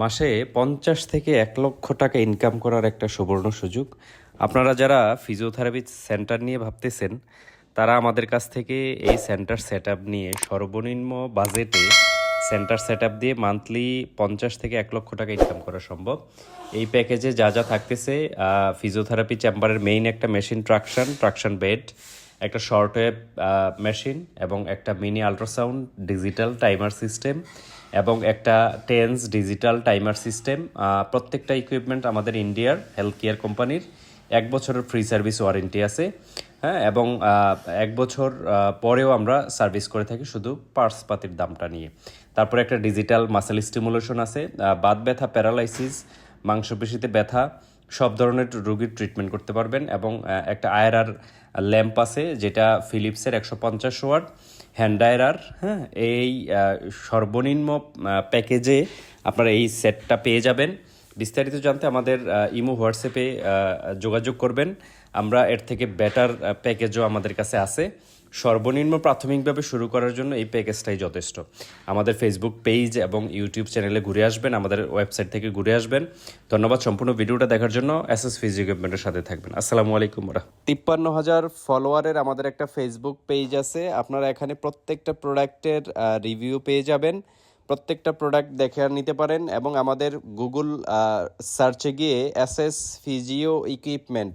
মাসে পঞ্চাশ থেকে এক লক্ষ টাকা ইনকাম করার একটা সুবর্ণ সুযোগ। আপনারা যারা ফিজিওথেরাপি সেন্টার নিয়ে ভাবতেছেন, তারা আমাদের কাছ থেকে এই সেন্টার সেট নিয়ে সর্বনিম্ন বাজেটে সেন্টার সেট দিয়ে মান্থলি পঞ্চাশ থেকে এক লক্ষ টাকা ইনকাম করা সম্ভব। এই প্যাকেজে যা যা থাকতেছে ফিজিওথেরাপি চেম্বারের মেইন একটা মেশিন ট্রাকশন ট্রাকশন বেড একটা শর্ট ওয়েভ মেশিন এবং একটা mini ultrasound digital timer system এবং একটা টেন্স ডিজিটাল টাইমার সিস্টেম প্রত্যেকটা ইকুইপমেন্ট আমাদের ইন্ডিয়ার হেলথ কেয়ার কোম্পানির এক বছরের ফ্রি সার্ভিস ওয়ারেন্টি আছে হ্যাঁ এবং এক বছর পরেও আমরা সার্ভিস করে থাকি শুধু পার্সপাতির দামটা নিয়ে। তারপরে একটা ডিজিটাল মাসেল স্টিমুলেশন আছে বাত ব্যথা প্যারালাইসিস মাংসপেশিতে ব্যথা সব ধরনের রোগীর ট্রিটমেন্ট করতে পারবেন এবং একটা আয়রার ল্যাম্প আছে যেটা ফিলিপসের একশো পঞ্চাশ ওয়াট হ্যান্ডায়রার হ্যাঁ এই সর্বনিম্ন প্যাকেজে আপনারা এই সেটটা পেয়ে যাবেন। বিস্তারিত জানতে আমাদের ইমো হোয়াটসঅ্যাপে যোগাযোগ করবেন। আমরা এর থেকে বেটার প্যাকেজও আমাদের কাছে আছে। সর্বনিম্ন প্রাথমিকভাবে শুরু করার জন্য এই প্যাকেজটাই যথেষ্ট। আমাদের ফেসবুক পেজ এবং ইউটিউব চ্যানেলে ঘুরে আসবেন, আমাদের ওয়েবসাইট থেকে ঘুরে আসবেন। ধন্যবাদ সম্পূর্ণ ভিডিওটা দেখার জন্য এস এস ফিজি ইকুইপমেন্টের সাথে থাকবেন। আসসালামু আলাইকুম ওরা তিপ্পান্ন হাজার ফলোয়ারের আমাদের একটা ফেসবুক পেজ আছে। আপনারা এখানে প্রত্যেকটা প্রোডাক্টের রিভিউ পেয়ে যাবেন। প্রত্যেকটা প্রোডাক্ট দেখে নিতে পারেন এবং আমাদের গুগল সার্চে গিয়ে এস এস ফিজিও ইকুইপমেন্ট